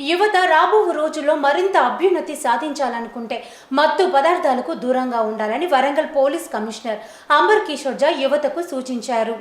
యువత రాబో రోజుల్లో మరింత అభ్యున్నతి సాధించాలనుకుంటే మత్తు పదార్థాలకు దూరంగా ఉండాలని వరంగల్ పోలీస్ కమిషనర్ అంబర్ కిషోర్ జా యువతకు సూచించారు.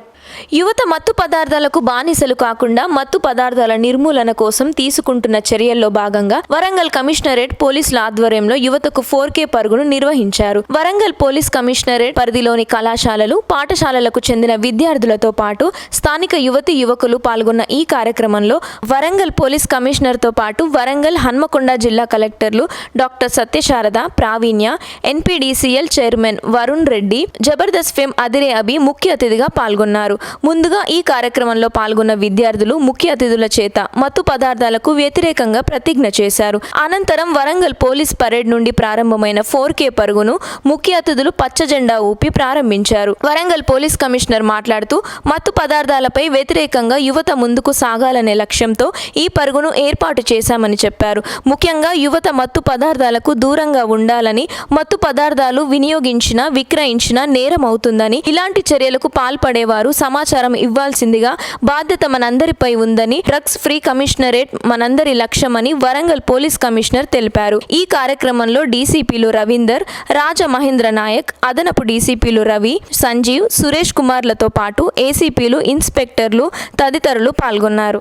యువత మత్తు పదార్థాలకు బానిసలు కాకుండా మత్తు పదార్థాల నిర్మూలన కోసం తీసుకుంటున్న చర్యల్లో భాగంగా వరంగల్ కమిషనరేట్ పోలీసుల ఆధ్వర్యంలో యువతకు ఫోర్ కే పరుగును నిర్వహించారు. వరంగల్ పోలీస్ కమిషనరేట్ పరిధిలోని కళాశాలలు పాఠశాలలకు చెందిన విద్యార్థులతో పాటు స్థానిక యువతి యువకులు పాల్గొన్న ఈ కార్యక్రమంలో వరంగల్ పోలీస్ కమిషనర్తో పాటు వరంగల్ హన్మకొండ జిల్లా కలెక్టర్లు doctor Satyasarada Praveenya NPDCL chairman Varun Reddy Jabardasth fame Adire Abhi ముఖ్య అతిథిగా పాల్గొన్నారు. ముందుగా ఈ కార్యక్రమంలో పాల్గొన్న విద్యార్థులు ముఖ్య అతిథుల చేత మత్తు పదార్థాలకు వ్యతిరేకంగా ప్రతిజ్ఞ చేశారు. అనంతరం వరంగల్ పోలీస్ పరేడ్ నుండి ప్రారంభమైన ఫోర్ కే పరుగును ముఖ్య అతిథులు పచ్చ జెండా ఊపి ప్రారంభించారు. వరంగల్ పోలీస్ కమిషనర్ మాట్లాడుతూ మత్తు పదార్థాలపై వ్యతిరేకంగా యువత ముందుకు సాగాలనే లక్ష్యంతో ఈ పరుగును ఏర్పాటు చేశామని చెప్పారు. ముఖ్యంగా యువత మత్తు పదార్థాలకు దూరంగా ఉండాలని మత్తు పదార్థాలు వినియోగించిన విక్రయించిన నేరం అవుతుందని ఇలాంటి చర్యలకు పాల్పడేవారు సమాచారం ఇవ్వాల్సిందిగా బాధ్యత మనందరిపై ఉందని డ్రగ్స్ ఫ్రీ కమిషనరేట్ మనందరి లక్ష్యమని వరంగల్ పోలీస్ కమిషనర్ తెలిపారు. ఈ కార్యక్రమంలో డీసీపీలు రవీందర్ రాజ మహేంద్ర నాయక్ అదనపు డీసీపీలు రవి సంజీవ్ సురేష్ కుమార్లతో పాటు ఏసీపీలు ఇన్స్పెక్టర్లు తదితరులు పాల్గొన్నారు.